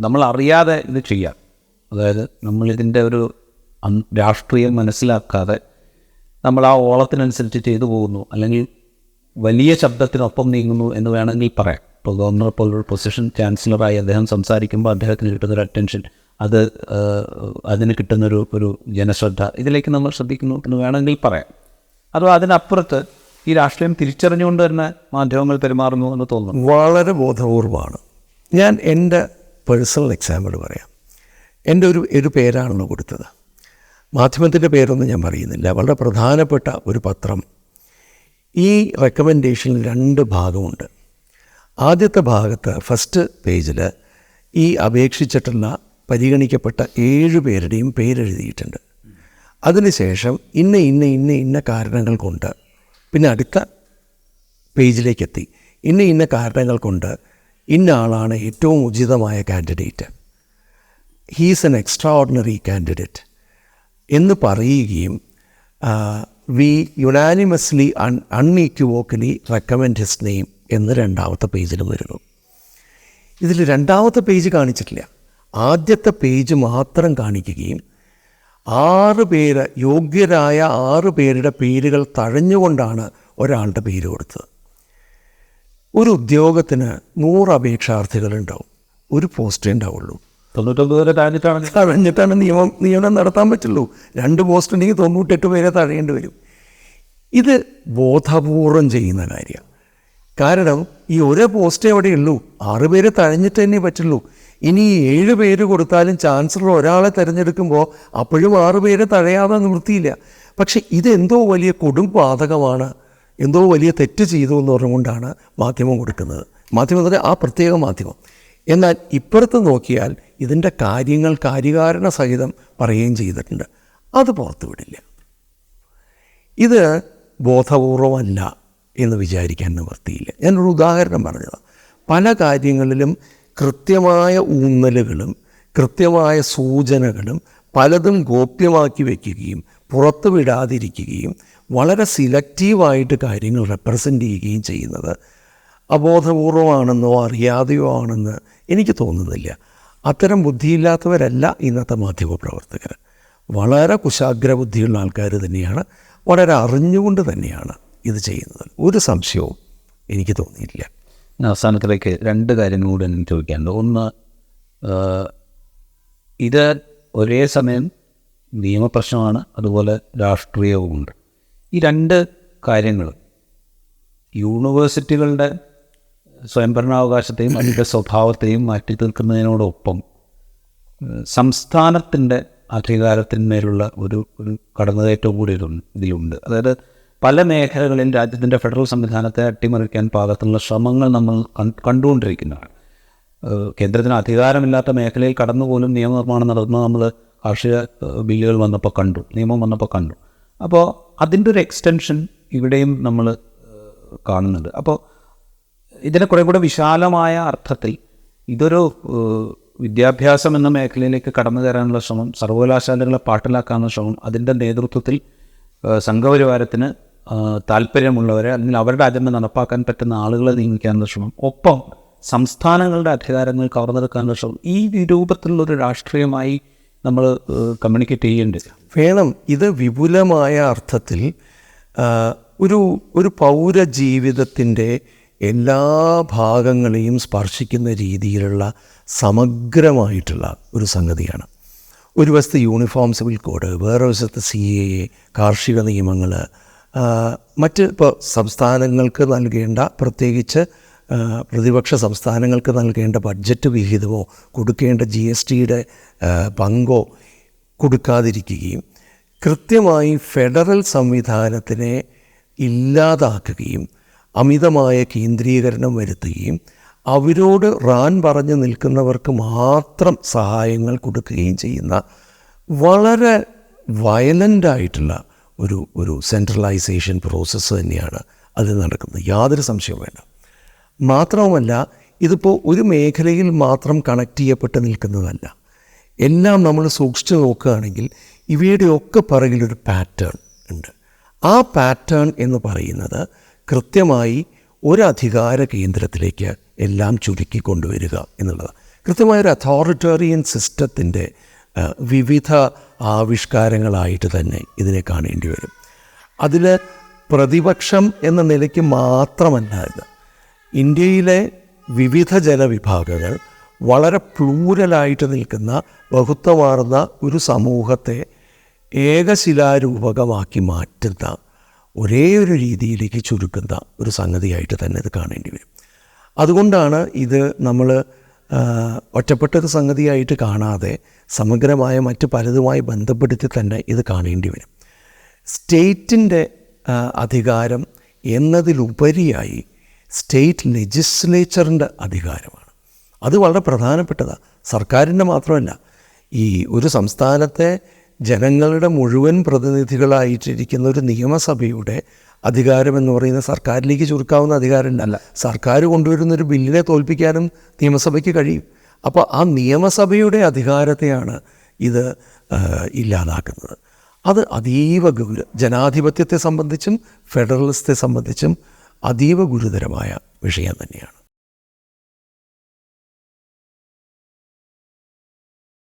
നമ്മൾ അറിയാതെ ഇത് ചെയ്യാം. അതായത് നമ്മളിതിന്റെ ഒരു രാഷ്ട്രീയം മനസ്സിലാക്കാതെ നമ്മൾ ആ ഓളത്തിനനുസരിച്ച് ചെയ്തു പോകുന്നു. അല്ലെങ്കിൽ വലിയ ശബ്ദത്തിനൊപ്പം നീങ്ങുന്നു എന്ന് വേണമെങ്കിൽ പറയാം. ഇപ്പോൾ ഗവർണർ പോലൊരു പൊസിഷൻ ചാൻസലറായി അദ്ദേഹം സംസാരിക്കുമ്പോൾ അദ്ദേഹത്തിന് കിട്ടുന്നൊരു അറ്റൻഷൻ അത് അതിന് കിട്ടുന്നൊരു ഒരു ജനശ്രദ്ധ ഇതിലേക്ക് നമ്മൾ ശ്രദ്ധിക്കുന്നു എന്ന് വേണമെങ്കിൽ പറയാം. അതോ അതിനപ്പുറത്ത് ഈ രാഷ്ട്രീയം തിരിച്ചറിഞ്ഞുകൊണ്ട് തന്നെ മാധ്യമങ്ങൾ പെരുമാറുന്നു എന്ന് തോന്നുന്നു? വളരെ ബോധപൂർവമാണ്. ഞാൻ എന്റെ പേഴ്സണൽ എക്സാമ്പിൾ പറയാം. എന്റെ ഒരു ഒരു പേരാണെന്ന് കൊടുത്തത്. മാധ്യമത്തിന്റെ പേരൊന്നും ഞാൻ പറയുന്നില്ല. വളരെ പ്രധാനപ്പെട്ട ഒരു പത്രം. ഈ റെക്കമെൻഡേഷനിൽ രണ്ട് ഭാഗമുണ്ട്. ആദ്യത്തെ ഭാഗത്ത് ഫസ്റ്റ് പേജിൽ ഈ അപേക്ഷിച്ചിട്ടുള്ള പരിഗണിക്കപ്പെട്ട ഏഴ് പേരുടെയും പേരെഴുതിയിട്ടുണ്ട്. അതിനുശേഷം ഇന്ന ഇന്ന ഇന്ന ഇന്ന കാരണങ്ങൾ കൊണ്ട് പിന്നെ അടുത്ത പേജിലേക്കെത്തി ഇന്ന ഇന്ന കാരണങ്ങൾ കൊണ്ട് ഇന്ന ആളാണ് ഏറ്റവും ഉചിതമായ candidate. He's an extraordinary candidate എന്ന് പറയുകയും we unanimously un unequivocally recommend his name എന്ന് രണ്ടാമത്തെ പേജിൽ വരുന്നു. ഇതിൽ രണ്ടാമത്തെ പേജ് കാണിച്ചിട്ടില്ല. ആദ്യത്തെ പേജ് മാത്രം കാണിക്കുകയും ആറ് പേര് യോഗ്യരായ ആറ് പേരുടെ പേരുകൾ തഴഞ്ഞുകൊണ്ടാണ് ഒരാളുടെ പേര് കൊടുത്തത്. ഒരു ഉദ്യോഗത്തിന് നൂറ് അപേക്ഷാർത്ഥികളുണ്ടാവും. ഒരു പോസ്റ്റേ ഉണ്ടാവുള്ളൂ. തൊണ്ണൂറ്റൊമ്പത് വരെ തഴഞ്ഞിട്ടാണ് തഴഞ്ഞിട്ടാണ് നിയമം നിയമനം നടത്താൻ പറ്റുള്ളൂ. രണ്ട് പോസ്റ്റ് ഉണ്ടെങ്കിൽ തൊണ്ണൂറ്റെട്ട് പേരെ തഴയേണ്ടി വരും. ഇത് ബോധപൂർവം ചെയ്യുന്ന കാര്യമാണ്. കാരണം ഈ ഒരേ പോസ്റ്റേ അവിടെ ഉള്ളൂ. ആറ് പേര് തഴഞ്ഞിട്ട് തന്നെ പറ്റുള്ളൂ. ഇനി ഏഴ് പേര് കൊടുത്താലും ചാൻസലർ ഒരാളെ തിരഞ്ഞെടുക്കുമ്പോൾ അപ്പോഴും ആറ് പേരെ തഴയാതെ നിവൃത്തിയില്ല പക്ഷെ ഇതെന്തോ വലിയ കൊടും പാതകമാണ് എന്തോ വലിയ തെറ്റ് ചെയ്തു എന്ന് പറഞ്ഞുകൊണ്ടാണ് മാധ്യമം കൊടുക്കുന്നത്. മാധ്യമം എന്ന് ആ പ്രത്യേക മാധ്യമം. എന്നാൽ ഇപ്പുറത്ത് നോക്കിയാൽ ഇതിന്റെ കാര്യങ്ങൾ കാര്യകാരണ സഹിതം പറയുകയും ചെയ്തിട്ടുണ്ട്. അത് പുറത്തു വിടില്ല. ഇത് ബോധപൂർവമല്ല എന്ന് വിചാരിക്കാൻ നിവൃത്തിയില്ല. ഞാനൊരു ഉദാഹരണം പറഞ്ഞതാണ് പല കാര്യങ്ങളിലും കൃത്യമായ ഊന്നലുകളും കൃത്യമായ സൂചനകളും പലതും ഗോപ്യമാക്കി വയ്ക്കുകയും പുറത്തു വിടാതിരിക്കുകയും വളരെ സിലക്റ്റീവായിട്ട് കാര്യങ്ങൾ റെപ്രസെന്റ് ചെയ്യുകയും ചെയ്യുന്നത് അബോധപൂർവമാണെന്നോ അറിയാതെയോ ആണെന്ന് എനിക്ക് തോന്നുന്നില്ല. അത്തരം ബുദ്ധിയില്ലാത്തവരല്ല ഇന്നത്തെ മാധ്യമപ്രവർത്തകർ വളരെ കുശാഗ്ര ബുദ്ധിയുള്ള ആൾക്കാർ തന്നെയാണ്. വളരെ അറിഞ്ഞുകൊണ്ട് തന്നെയാണ് ഇത് ചെയ്യുന്നത്. ഒരു സംശയവും എനിക്ക് തോന്നിയിട്ടില്ല. അവസാനത്തിലേക്ക് രണ്ട് കാര്യങ്ങൾ കൂടെ എനിക്ക് ചോദിക്കാനുണ്ട്. ഒന്ന് ഇത് ഒരേ സമയം നിയമപ്രശ്നമാണ് അതുപോലെ രാഷ്ട്രീയവുമുണ്ട്. ഈ രണ്ട് കാര്യങ്ങൾ യൂണിവേഴ്സിറ്റികളുടെ സ്വയംഭരണാവകാശത്തെയും അതിന്റെ സ്വഭാവത്തെയും മാറ്റി തീർക്കുന്നതിനോടൊപ്പം സംസ്ഥാനത്തിന്റെ അധികാരത്തിന്മേലുള്ള ഒരു ഒരു കടന്നുകയറ്റവും കൂടി ഇതുണ്ട് ഇതിലുണ്ട്. അതായത് പല മേഖലകളിൽ രാജ്യത്തിന്റെ ഫെഡറൽ സംവിധാനത്തെ അട്ടിമറിക്കാൻ പാകത്തിലുള്ള ശ്രമങ്ങൾ നമ്മൾ കണ്ടുകൊണ്ടിരിക്കുന്നതാണ് കേന്ദ്രത്തിന് അധികാരമില്ലാത്ത മേഖലയിൽ കടന്നുപോലും നിയമനിർമ്മാണം നടത്തുന്നത് നമ്മൾ കാർഷിക ബില്ലുകൾ വന്നപ്പോൾ കണ്ടു നിയമം വന്നപ്പോൾ കണ്ടു. അപ്പോൾ അതിന്റെ ഒരു എക്സ്റ്റൻഷൻ ഇവിടെയും നമ്മൾ കാണുന്നുണ്ട്. അപ്പോൾ ഇതിനെ കുറേ കൂടെ വിശാലമായ അർത്ഥത്തിൽ ഇതൊരു വിദ്യാഭ്യാസം എന്ന മേഖലയിലേക്ക് കടന്നു കയറാനുള്ള ശ്രമം സർവകലാശാലകളെ പാട്ടിലാക്കാനുള്ള ശ്രമം അതിന്റെ നേതൃത്വത്തിൽ സംഘപരിവാരത്തിന് താല്പര്യമുള്ളവരെ അല്ലെങ്കിൽ അവരുടെ അജണ്ട നടപ്പാക്കാൻ പറ്റുന്ന ആളുകളെ നിയമിക്കാനുള്ള ശ്രമം ഒപ്പം സംസ്ഥാനങ്ങളുടെ അധികാരങ്ങൾ കവർന്നെടുക്കാനുള്ള ശ്രമം ഈ രൂപത്തിലുള്ളൊരു രാഷ്ട്രീയമായി നമ്മൾ കമ്മ്യൂണിക്കേറ്റ് ചെയ്യേണ്ടത്. വേണം. ഇത് വിപുലമായ അർത്ഥത്തിൽ ഒരു ഒരു പൗരജീവിതത്തിന്റെ എല്ലാ ഭാഗങ്ങളെയും സ്പർശിക്കുന്ന രീതിയിലുള്ള സമഗ്രമായിട്ടുള്ള ഒരു സംഗതിയാണ്. ഒരു വശത്ത് യൂണിഫോം സിവിൽ കോഡ് വേറെ വശത്ത് സി എ എ കാർഷിക നിയമങ്ങൾ മറ്റ് ഇപ്പോൾ സംസ്ഥാനങ്ങൾക്ക് നൽകേണ്ട പ്രത്യേകിച്ച് പ്രതിപക്ഷ സംസ്ഥാനങ്ങൾക്ക് നൽകേണ്ട ബഡ്ജറ്റ് വിഹിതമോ കൊടുക്കേണ്ട ജി എസ് ടിയുടെ പങ്കോ കൊടുക്കാതിരിക്കുകയും കൃത്യമായി ഫെഡറൽ സംവിധാനത്തിനെ ഇല്ലാതാക്കുകയും അമിതമായ കേന്ദ്രീകരണം വരുത്തുകയും അവരോട് റാൻ പറഞ്ഞു നിൽക്കുന്നവർക്ക് മാത്രം സഹായങ്ങൾ കൊടുക്കുകയും ചെയ്യുന്ന വളരെ വയലന്റായിട്ടുള്ള ഒരു ഒരു സെൻട്രലൈസേഷൻ പ്രോസസ്സ് തന്നെയാണ് അതിൽ നടക്കുന്നത്. യാതൊരു സംശയവും വേണ്ട. മാത്രവുമല്ല ഇതിപ്പോൾ ഒരു മേഖലയിൽ മാത്രം കണക്ട് ചെയ്യപ്പെട്ട് നിൽക്കുന്നതല്ല. എല്ലാം നമ്മൾ സൂക്ഷിച്ചു നോക്കുകയാണെങ്കിൽ ഇവയുടെയൊക്കെ പിറകിലൊരു പാറ്റേൺ ഉണ്ട്. ആ പാറ്റേൺ എന്ന് പറയുന്നത് കൃത്യമായി ഒരധികാര കേന്ദ്രത്തിലേക്ക് എല്ലാം ചുരുക്കി കൊണ്ടുവരിക എന്നുള്ളത് കൃത്യമായ ഒരു അതോറിറ്റേറിയൻ സിസ്റ്റത്തിന്റെ വിവിധ ആവിഷ്കാരങ്ങളായിട്ട് തന്നെ ഇതിനെ കാണേണ്ടി വരും. അതിൽ പ്രതിപക്ഷം എന്ന നിലയ്ക്ക് മാത്രമല്ല ഇത്. ഇന്ത്യയിലെ വിവിധ ജനവിഭാഗങ്ങൾ വളരെ പ്ലൂരലായിട്ട് നിൽക്കുന്ന ബഹുത്വമാർന്ന ഒരു സമൂഹത്തെ ഏകശിലാരൂപകമാക്കി മാറ്റുന്ന ഒരേ ഒരു രീതിയിലേക്ക് ചുരുക്കുന്ന ഒരു സംഗതിയായിട്ട് തന്നെ ഇത് കാണേണ്ടി വരും. അതുകൊണ്ടാണ് ഇത് നമ്മൾ ഒറ്റപ്പെട്ടൊരു സംഗതിയായിട്ട് കാണാതെ സമഗ്രമായ മറ്റ് പലതുമായി ബന്ധപ്പെടുത്തി തന്നെ ഇത് കാണേണ്ടി വരും. സ്റ്റേറ്റിന്റെ അധികാരം എന്നതിലുപരിയായി സ്റ്റേറ്റ് ലെജിസ്ലേച്ചറിന്റെ അധികാരമാണ്. അത് വളരെ പ്രധാനപ്പെട്ടതാണ് സർക്കാരിന്റെ മാത്രമല്ല ഈ ഒരു സംസ്ഥാനത്തെ ജനങ്ങളുടെ മുഴുവൻ പ്രതിനിധികളായിട്ടിരിക്കുന്ന ഒരു നിയമസഭയുടെ അധികാരം എന്ന് പറയുന്ന സർക്കാരിലേക്ക് ചുരുക്കാവുന്ന അധികാരമല്ല സർക്കാർ കൊണ്ടുവരുന്ന ഒരു ബില്ലിനെ തോൽപ്പിക്കാനും നിയമസഭയ്ക്ക് കഴിയും. അപ്പോൾ ആ നിയമസഭയുടെ അധികാരത്തെയാണ് ഇത് ഇല്ലാതാക്കുന്നത്. അത് അതീവ ഗൗരവ ജനാധിപത്യത്തെ സംബന്ധിച്ചും ഫെഡറലിസത്തെ സംബന്ധിച്ചും അതീവ ഗുരുതരമായ വിഷയം തന്നെയാണ്.